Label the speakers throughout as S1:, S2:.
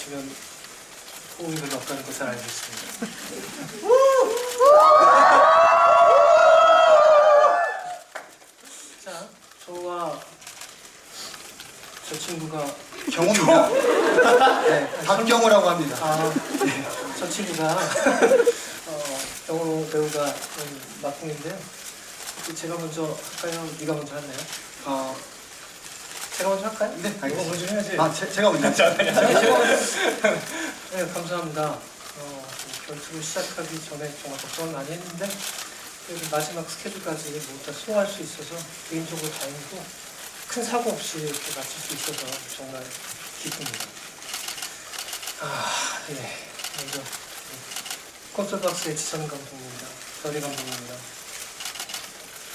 S1: 하시면 호응이 별로 없다는 것을 알고 있습니다. 자, 저와 저 친구가
S2: 경호입니다.
S1: 네,
S2: 박경호라고 합니다.
S1: 아, 네. 저 친구가 어, 영어 배우가 음, 막공인데요. 제가 먼저 할까요? 네가 먼저 할래요?
S2: 어,
S1: 제가 먼저 할까요?
S2: 네,
S1: 이거
S2: 알겠습니다.
S1: 먼저 해야지.
S2: 아, 제, 제가 먼저.
S1: 제가 제가 먼저. 네, 감사합니다. 어, 결투를 시작하기 전에 정말 걱정을 많이 했는데 그래도 마지막 스케줄까지 모두 다 소화할 수 있어서 개인적으로 다행이고 큰 사고 없이 이렇게 마칠 수 있어서 정말 기쁩니다. 아, 네. 먼저 콘서트박스의 지선 감독입니다. 별이 감독입니다.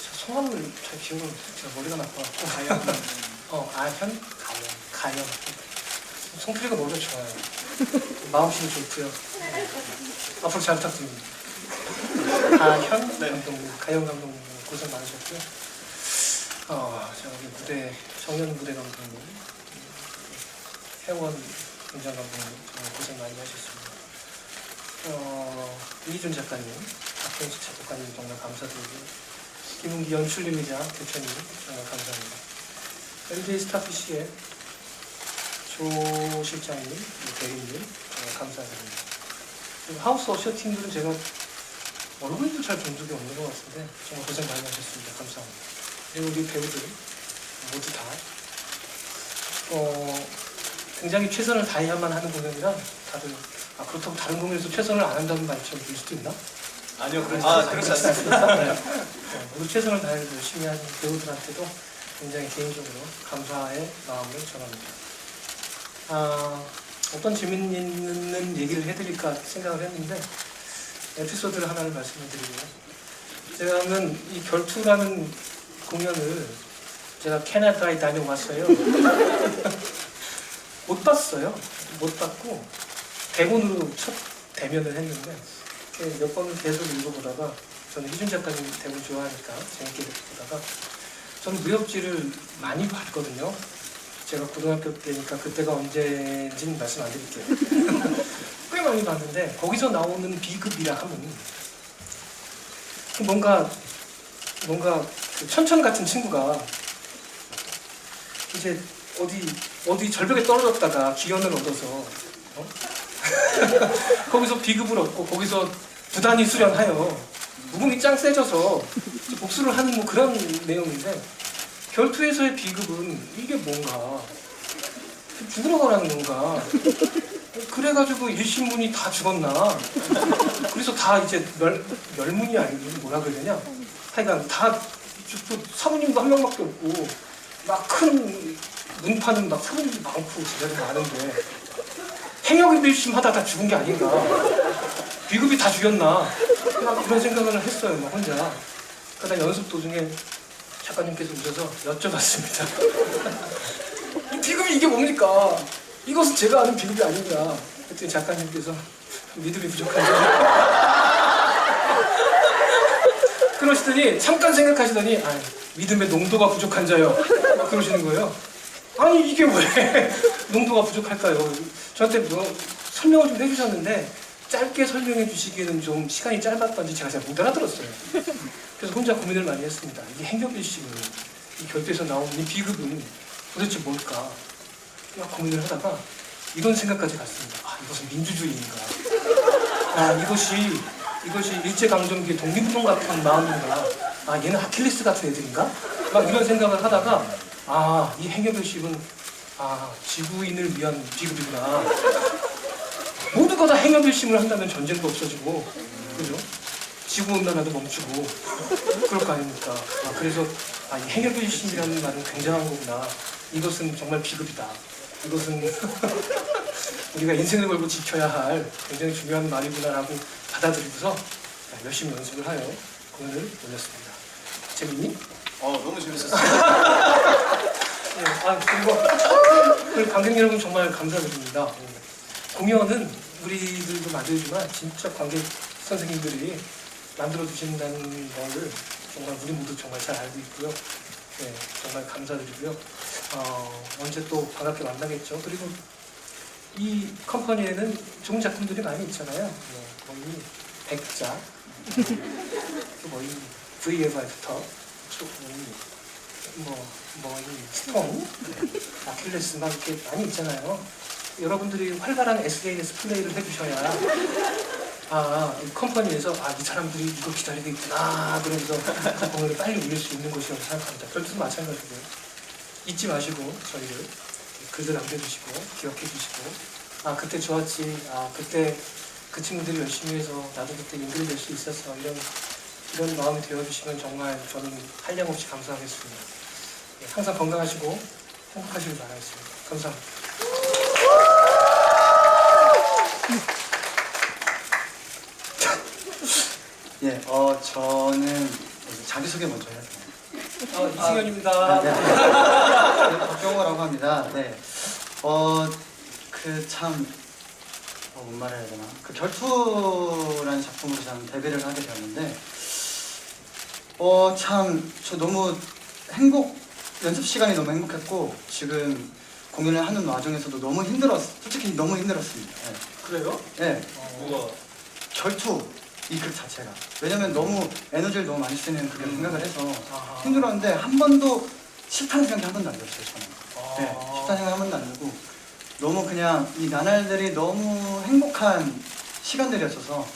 S1: 저 성함을 잘 기억을 못해요. 제가 머리가 나빠갖고. 어, 아 현? 가연. 가연. 송필이가 머리가 좋아요. 마음씨도 좋고요. 앞으로 잘 부탁드립니다. 가현 감독님, 가연 감독님 고생 많으셨고요. 어, 저기 무대, 정연 무대 감독님, 음, 혜원 분장 감독님 정말 고생 많이 하셨습니다. 어, 이희준 작가님, 박현식 작곡가님 정말 감사드리고 김은기 연출님이자 대표님 정말 감사합니다. LG 스타피시의 조 실장님, 이 대리님 정말 감사드립니다. 하우스 어셔팅들은 제가 얼굴도 잘 본 적이 없는 것 같은데 정말 고생 많이 하셨습니다. 감사합니다. 그리고 우리 배우들 모두 다 어, 굉장히 최선을 다해야만 하는 공연이라 다들 아 그렇다고 다른 공연에서 최선을 안 한다는 말처럼 들릴 수도 있나?
S3: 아니요, 그렇지
S1: 아,
S3: 그렇지 않습니다.
S1: 네. 네, 모두 최선을 다해 열심히 하는 배우들한테도 굉장히 개인적으로 감사의 마음을 전합니다. 아, 어떤 재밌는 얘기를 해드릴까 생각을 했는데 에피소드를 하나를 말씀을 드리고요. 제가 하는 이 결투라는 공연을 제가 캐나다에 다녀왔어요. 못 봤어요. 못 봤고 대본으로 첫 대면을 했는데 몇 번을 계속 읽어보다가 저는 희준 작가님 대본 좋아하니까 재밌게 보다가 저는 무협지를 많이 봤거든요. 제가 고등학교 때니까 그때가 언제인지는 말씀 안 드릴게요. 꽤 많이 봤는데 거기서 나오는 비급이라 하면 그 뭔가 뭔가 그 천천 같은 친구가 이제 어디 어디 절벽에 떨어졌다가 기연을 얻어서 어? 거기서 비급을 얻고 거기서 부단히 수련하여 무공이 짱 세져서 복수를 하는 뭐 그런 내용인데 결투에서의 비급은 이게 뭔가? 죽으러 가라는 건가? 그래가지고 일신문이 다 죽었나? 그래서 다 이제 멸, 멸문이 아니고 뭐라 되냐? 하여간 다 사모님도 한 명밖에 없고 막 큰 문파는 막 사모님도 많고 제자도 많은데 행역이 밀심 하다 다 죽은 게 아닌가 비급이 다 죽였나? 막 그런 생각을 했어요 막 혼자. 그러다 연습 도중에 작가님께서 오셔서 여쭤봤습니다. 이 비급이 이게 뭡니까? 이것은 제가 아는 비급이 아닌가 그랬더니 작가님께서 믿음이 부족하죠. 그러시더니 잠깐 생각하시더니 아, 믿음의 농도가 부족한 자요. 막 그러시는 거예요. 아니 이게 왜 농도가 부족할까요? 저한테 뭐 설명을 좀 해주셨는데 짧게 설명해 주시기에는 좀 시간이 짧았던지 제가 잘 못 알아들었어요. 그래서 혼자 고민을 많이 했습니다. 이게 행격일식은 이 결투에서 나오는 이 비급은 도대체 뭘까? 막 고민을 하다가 이런 생각까지 갔습니다. 아 이것은 민주주의인가? 아 이것이 이것이 일제강점기의 독립운동 같은 마음인가? 아 얘는 아킬레스 같은 애들인가? 막 이런 생각을 하다가 아 이 행여별식은 아 지구인을 위한 비급이구나 모두가 다 행여별심을 한다면 전쟁도 없어지고 그죠 지구온난화도 멈추고 그럴 거 아닙니까 아, 그래서 아, 이 행여별심이라는 말은 굉장한 거구나 이것은 정말 비급이다 이것은 우리가 인생을 걸고 지켜야 할 굉장히 중요한 말이구나라고 받아들이고서 열심히 연습을 하여 공연을 올렸습니다. 재밌니?
S3: 어, 너무 재밌었어요.
S1: 네, 아 그리고 그리고 관객 여러분 정말 감사드립니다. 네. 공연은 우리들도 만들지만 진짜 관객 선생님들이 만들어 주신다는 거를 정말 우리 모두 정말 잘 알고 있고요. 네, 정말 감사드리고요. 어, 언제 또 반갑게 만나겠죠. 그리고 이 컴퍼니에는 좋은 작품들이 많이 있잖아요. 뭐, 뭐이 백자, V에버 애프터, 뭐, 뭐이 스톤, 아킬레스 막 이렇게 많이 있잖아요. 여러분들이 활발한 SNS 플레이를 해주셔야 아, 이 컴퍼니에서 아, 이 사람들이 이거 기다리고 있구나 그러면서 그 공연을 빨리 올릴 수 있는 것이라고 생각합니다. 별도도 마찬가지고요. 잊지 마시고 저희를 글들 남겨주시고 기억해 주시고 아 그때 좋았지 아 그때 그 친구들이 열심히 해서 나도 그때 인글이 될 수 있었어 이런 이런 마음이 되어주시면 정말 저는 한량없이 감사하겠습니다. 예, 항상 건강하시고 행복하시길 바라겠습니다. 감사합니다.
S2: 예, 어 저는 자기 소개 먼저 해야 돼요.
S1: 어, 이승현입니다.
S2: 아, 네. 네, 박경호라고 합니다. 네. 어, 그 참, 어, 뭔 말을 해야 되나. 그 결투라는 작품으로 저는 데뷔를 하게 되었는데, 어, 참, 저 너무 행복, 연습 시간이 너무 행복했고, 지금 공연을 하는 와중에서도 너무 힘들었, 솔직히 너무 힘들었습니다.
S1: 그래요?
S2: 네. 네.
S1: 어,
S3: 뭐가
S2: 결투, 이 극 자체가. 왜냐면 너무 에너지를 너무 많이 쓰는 그런 생각을 해서
S1: 아하.
S2: 힘들었는데, 한 번도 싫다는 생각이 한 번도 안 들었어요, 저는.
S1: 아.
S2: 네, 식단 생각 한 번도 안 들고 너무 그냥 이 나날들이 너무 행복한 시간들이었어서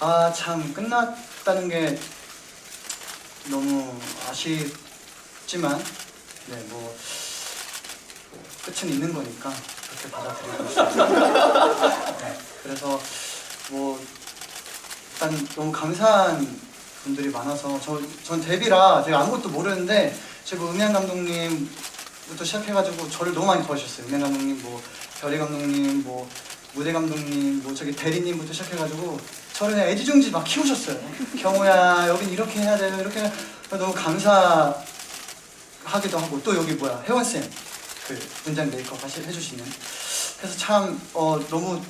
S2: 아 참 끝났다는 게 너무 아쉽지만 네뭐 끝은 있는 거니까 그렇게 받아들이고 있습니다. 네, 그래서 뭐 일단 너무 감사한 분들이 많아서 저, 전 데뷔라 제가 아무것도 모르는데 제가 음향 감독님부터 시작해가지고 저를 너무 많이 도와주셨어요. 음향 감독님, 뭐 별이 감독님, 뭐 무대 감독님, 뭐 저기 대리님부터 시작해가지고 저를 그냥 애지중지 막 키우셨어요. 경호야 여긴 이렇게 해야 돼요. 이렇게 너무 감사하기도 하고 또 여기 뭐야 혜원 쌤, 그 분장 메이크업 하시 해주시는. 그래서 참 어, 너무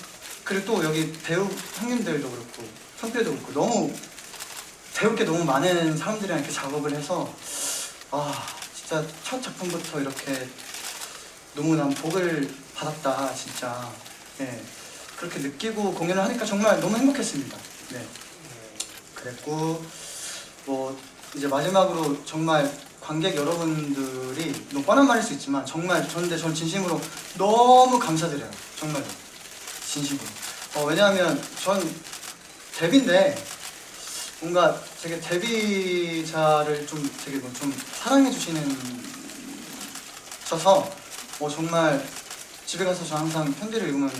S2: 그리고 또 여기 배우 형님들도 그렇고 선배도 그렇고 너무 배울 게 너무 많은 사람들이랑 이렇게 작업을 해서 아 진짜 첫 작품부터 이렇게 너무 난 복을 받았다 진짜. 네 그렇게 느끼고 공연을 하니까 정말 너무 행복했습니다. 네. 그랬고 뭐 이제 마지막으로 정말 관객 여러분들이 너무 뻔한 말일 수 있지만 정말 저는데 전 진심으로 너무 감사드려요. 정말로. 진심으로. 어, 왜냐하면 전 데뷔인데 뭔가 되게 데뷔자를 좀 되게 뭐 좀 사랑해 주시는 셔서 어 정말 집에 가서 저 항상 편지를 읽으면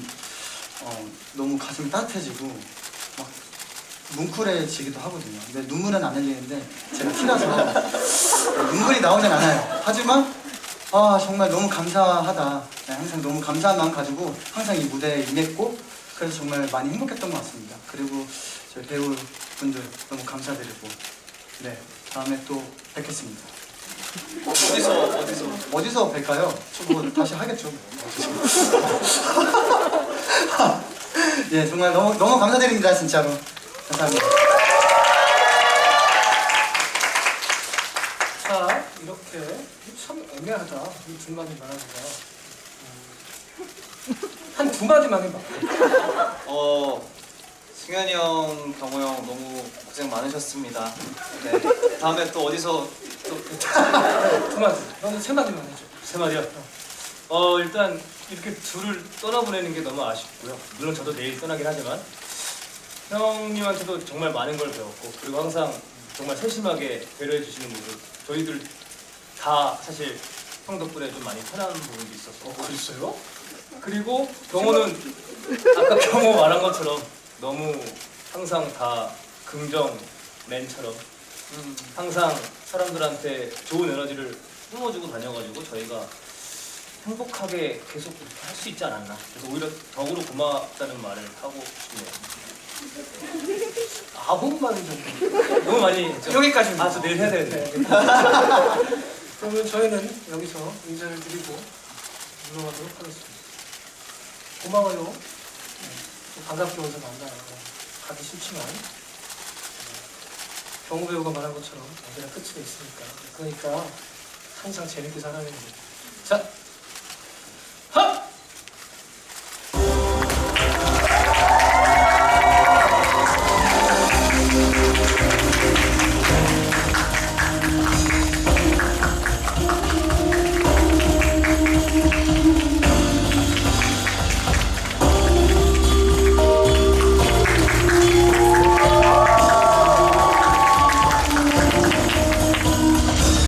S2: 어 너무 가슴이 따뜻해지고 막 뭉클해지기도 하거든요. 근데 눈물은 안 흘리는데 제가 티라서 눈물이 나오진 않아요. 하지만 아 정말 너무 감사하다. 네, 항상 너무 감사한 마음 가지고 항상 이 무대에 임했고 그래서 정말 많이 행복했던 것 같습니다. 그리고 저희 배우분들 너무 감사드리고 네 다음에 또 뵙겠습니다.
S3: 어디서 어디서
S2: 어디서 뵐까요? 저뭐 다시 하겠죠. 예 정말 너무 너무 감사드립니다 진짜로 감사합니다.
S1: 자, 이렇게 참 애매하다. 이두 마디 말하기가. 한두 마디만 해봐.
S3: 어 승현이 형, 경호 형 너무 고생 많으셨습니다. 네 다음에 또 어디서
S1: 또두 마디. 너는 세 마디만 해줘.
S4: 세 마디요. 어 일단 이렇게 둘을 떠나보내는 게 너무 아쉽고요. 물론 저도 내일 떠나긴 하지만 형님한테도 정말 많은 걸 배웠고 그리고 항상 정말 세심하게 배려해 주시는 모습 저희들 다 사실 형 덕분에 좀 많이 편한 부분도 있었고
S1: 글쎄요?
S4: 그리고 경호는 아까 경호 말한 것처럼 너무 항상 다 긍정맨처럼
S3: 음,
S4: 항상 사람들한테 좋은 에너지를 뿜어주고 다녀가지고 저희가 행복하게 계속 할 수 있지 않았나. 그래서 오히려 더욱으로 고맙다는 말을 하고 싶네요.
S1: 아홉 마디 정도.
S4: 너무 많이 했죠.
S1: 여기까지입니다.
S4: 아, 저 내일 해야 되는데.
S1: 네. 그러면 저희는 여기서 인사를 드리고 물러가도록 하겠습니다. 고마워요. 네, 또 반갑게 오서 만나요. 가기 싫지만 네, 경우 배우가 말한 것처럼 언제나 끝이 있으니까 그러니까 항상 재밌게 살아야 됩니다. 자,